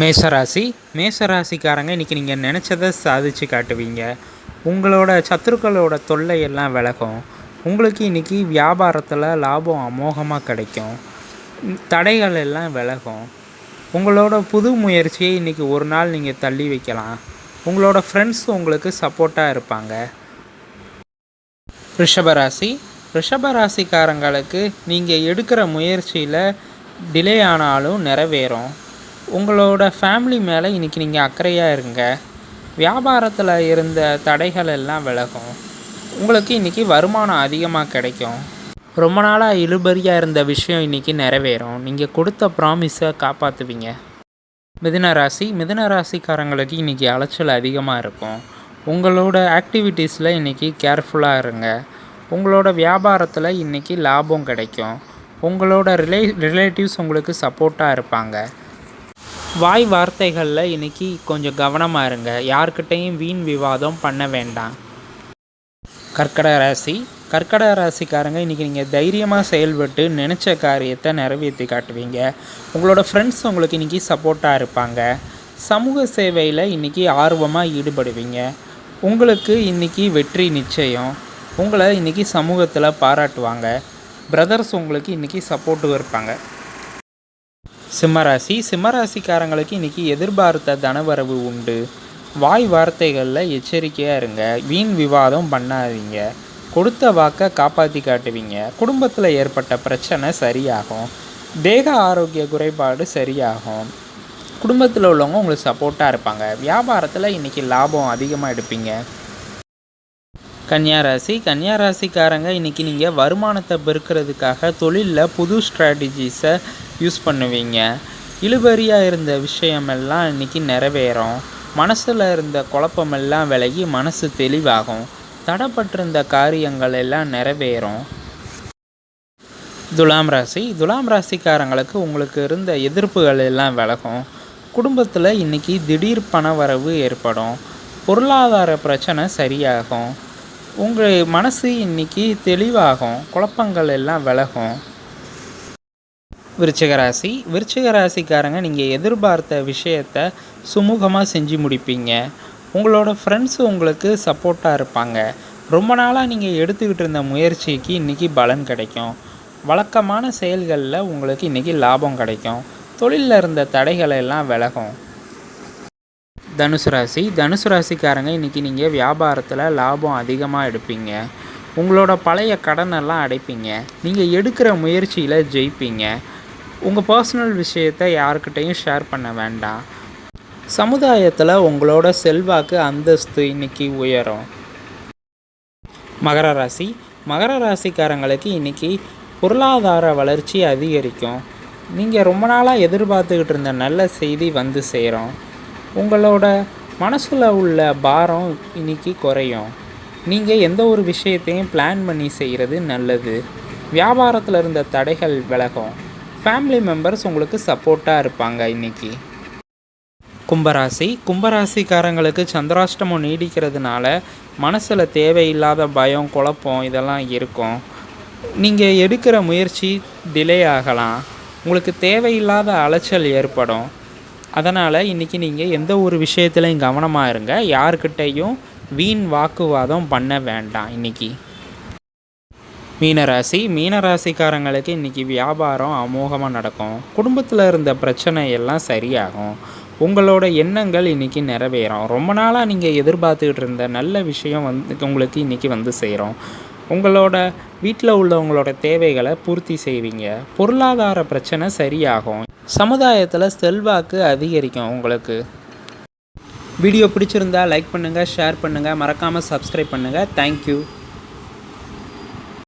மேசராசி. மேசராசிக்காரங்க இன்றைக்கி நீங்கள் நினச்சதை சாதிச்சு காட்டுவீங்க. உங்களோட சத்துருக்களோட தொல்லையெல்லாம் விலகும். உங்களுக்கு இன்றைக்கி வியாபாரத்தில் லாபம் அமோகமாக கிடைக்கும். தடைகள் எல்லாம் விலகும். உங்களோட புது முயற்சியை இன்றைக்கி ஒரு நாள் நீங்கள் தள்ளி வைக்கலாம். உங்களோட ஃப்ரெண்ட்ஸ் உங்களுக்கு சப்போர்ட்டாக இருப்பாங்க. ரிஷபராசி. ரிஷபராசிக்காரங்களுக்கு நீங்கள் எடுக்கிற முயற்சியில் டிலே ஆனாலும் நிறைவேறும். உங்களோட ஃபேமிலி மேலே இன்றைக்கி நீங்கள் அக்கறையாக இருங்க. வியாபாரத்தில் இருந்த தடைகள் எல்லாம் விலகும். உங்களுக்கு இன்றைக்கி வருமானம் அதிகமாக கிடைக்கும். ரொம்ப நாளாக இழுபறியாக இருந்த விஷயம் இன்றைக்கி நிறைவேறும். நீங்கள் கொடுத்த ப்ராமிஸை காப்பாற்றுவீங்க மிதுன ராசி மிதுன ராசிக்காரங்களுக்கு இன்றைக்கி அலைச்சல் அதிகமாக இருக்கும். உங்களோட ஆக்டிவிட்டீஸில் இன்றைக்கி கேர்ஃபுல்லாக இருங்க. உங்களோட வியாபாரத்தில் இன்றைக்கி லாபம் கிடைக்கும். உங்களோட ரிலே ரிலேட்டிவ்ஸ் உங்களுக்கு சப்போர்ட்டாக இருப்பாங்க. வாய் வார்த்தைகளில் இன்றைக்கி கொஞ்சம் கவனமாக இருங்க. யார்கிட்டையும் வீண் விவாதம் பண்ண வேண்டாம். கர்க்கட ராசி. கர்க்கட ராசிக்காரங்க இன்றைக்கி நீங்கள் தைரியமாக செயல்பட்டு நினச்ச காரியத்தை நிறைவேற்றி காட்டுவீங்க. உங்களோட ஃப்ரெண்ட்ஸ் உங்களுக்கு இன்றைக்கி சப்போர்ட்டாக இருப்பாங்க. சமூக சேவையில் இன்றைக்கி ஆர்வமாக ஈடுபடுவீங்க. உங்களுக்கு இன்றைக்கி வெற்றி நிச்சயம். உங்களை இன்றைக்கி சமூகத்தில் பாராட்டுவாங்க. பிரதர்ஸ் உங்களுக்கு இன்றைக்கி சப்போர்ட்டும் இருப்பாங்க. சிம்மராசி. சிம்மராசிக்காரங்களுக்கு இன்றைக்கி எதிர்பார்த்த தனவரவு உண்டு. வாய் வார்த்தைகளில் எச்சரிக்கையாக இருங்க. வீண் விவாதம் பண்ணாதீங்க. கொடுத்த வாக்கை காப்பாற்றி காட்டுவீங்க. குடும்பத்தில் ஏற்பட்ட பிரச்சனை சரியாகும். தேக ஆரோக்கிய குறைபாடு சரியாகும். குடும்பத்தில் உள்ளவங்க உங்களுக்கு சப்போர்ட்டாக இருப்பாங்க. வியாபாரத்தில் இன்றைக்கி லாபம் அதிகமாக எடுப்பீங்க. கன்னியாராசி. கன்னியாராசிக்காரங்க இன்றைக்கி நீங்கள் வருமானத்தை பெருக்கிறதுக்காக தொழிலில் புது ஸ்ட்ராட்டஜிஸை யூஸ் பண்ணுவீங்க. இழுபறியாக இருந்த விஷயமெல்லாம் இன்றைக்கி நிறைவேறும். மனசில் இருந்த குழப்பமெல்லாம் விலகி மனசு தெளிவாகும். தடப்பட்டிருந்த காரியங்கள் எல்லாம் நிறைவேறும். துலாம் ராசி. துலாம் ராசிக்காரங்களுக்கு உங்களுக்கு இருந்த எதிர்ப்புகள் எல்லாம் விலகும். குடும்பத்தில் இன்றைக்கி திடீர் பண வரவு ஏற்படும். பொருளாதார பிரச்சனை சரியாகும். உங்கள் மனசு இன்றைக்கி தெளிவாகும். குழப்பங்கள் எல்லாம் விலகும். விருச்சிக ராசி. விருச்சிக ராசிக்காரங்க நீங்கள் எதிர்பார்த்த விஷயத்த சுமூகமாக செஞ்சு முடிப்பீங்க. உங்களோட ஃப்ரெண்ட்ஸு உங்களுக்கு சப்போர்ட்டாக இருப்பாங்க. ரொம்ப நாளாக நீங்கள் எடுத்துக்கிட்டு இருந்த முயற்சிக்கு இன்றைக்கி பலன் கிடைக்கும். வழக்கமான செயல்களில் உங்களுக்கு இன்றைக்கி லாபம் கிடைக்கும். தொழிலில் இருந்த தடைகளை எல்லாம் விலகும். தனுசு ராசி. தனுசு ராசிக்காரங்க இன்றைக்கி நீங்கள் வியாபாரத்தில் லாபம் அதிகமாக எடுப்பீங்க. உங்களோட பழைய கடனெல்லாம் அடைப்பீங்க. நீங்கள் எடுக்கிற முயற்சியில் ஜெயிப்பீங்க. உங்கள் பர்சனல் விஷயத்தை யாருக்கிட்டையும் ஷேர் பண்ண வேண்டாம். சமுதாயத்தில் உங்களோட செல்வாக்கு அந்தஸ்து இன்னைக்கு உயரும். மகர ராசி. மகர ராசிக்காரங்களுக்கு இன்றைக்கி பொருளாதார வளர்ச்சி அதிகரிக்கும். நீங்கள் ரொம்ப நாளாக எதிர்பார்த்துக்கிட்டு இருந்த நல்ல செய்தி வந்து சேரும். உங்களோட மனசில் உள்ள பாரம் இன்னைக்கு குறையும். நீங்கள் எந்த ஒரு விஷயத்தையும் பிளான் பண்ணி செய்கிறது நல்லது. வியாபாரத்தில் இருந்த தடைகள் விலகும். ஃபேமிலி மெம்பர்ஸ் உங்களுக்கு சப்போர்ட்டாக இருப்பாங்க இன்றைக்கி கும்பராசி. கும்பராசிக்காரங்களுக்கு சந்திராஷ்டமம் நீடிக்கிறதுனால மனசில் தேவையில்லாத பயம் குழப்பம் இதெல்லாம் இருக்கும். நீங்கள் எடுக்கிற முயற்சி டிலே ஆகலாம். உங்களுக்கு தேவையில்லாத அலைச்சல் ஏற்படும். அதனால் இன்றைக்கி நீங்கள் எந்த ஒரு விஷயத்துலையும் கவனமாக இருங்க. யாருக்கிட்டேயும் வீண் வாக்குவாதம் பண்ண வேண்டாம் இன்றைக்கி மீனராசி. மீனராசிக்காரங்களுக்கு இன்றைக்கி வியாபாரம் அமோகமாக நடக்கும். குடும்பத்தில் இருந்த பிரச்சனை எல்லாம் சரியாகும். உங்களோட எண்ணங்கள் இன்றைக்கி நிறைவேறும். ரொம்ப நாளாக நீங்கள் எதிர்பார்த்துக்கிட்டு இருந்த நல்ல விஷயம் வந்து உங்களுக்கு இன்றைக்கி வந்து சேரும். உங்களோட வீட்டில் உள்ளவங்களோட தேவைகளை பூர்த்தி செய்வீங்க. பொருளாதார பிரச்சனை சரியாகும். சமுதாயத்தில் செல்வாக்கு அதிகரிக்கும் உங்களுக்கு. வீடியோ பிடிச்சிருந்தா லைக் பண்ணுங்கள் ஷேர் பண்ணுங்கள் மறக்காமல் சப்ஸ்கிரைப் பண்ணுங்கள் தேங்க்யூ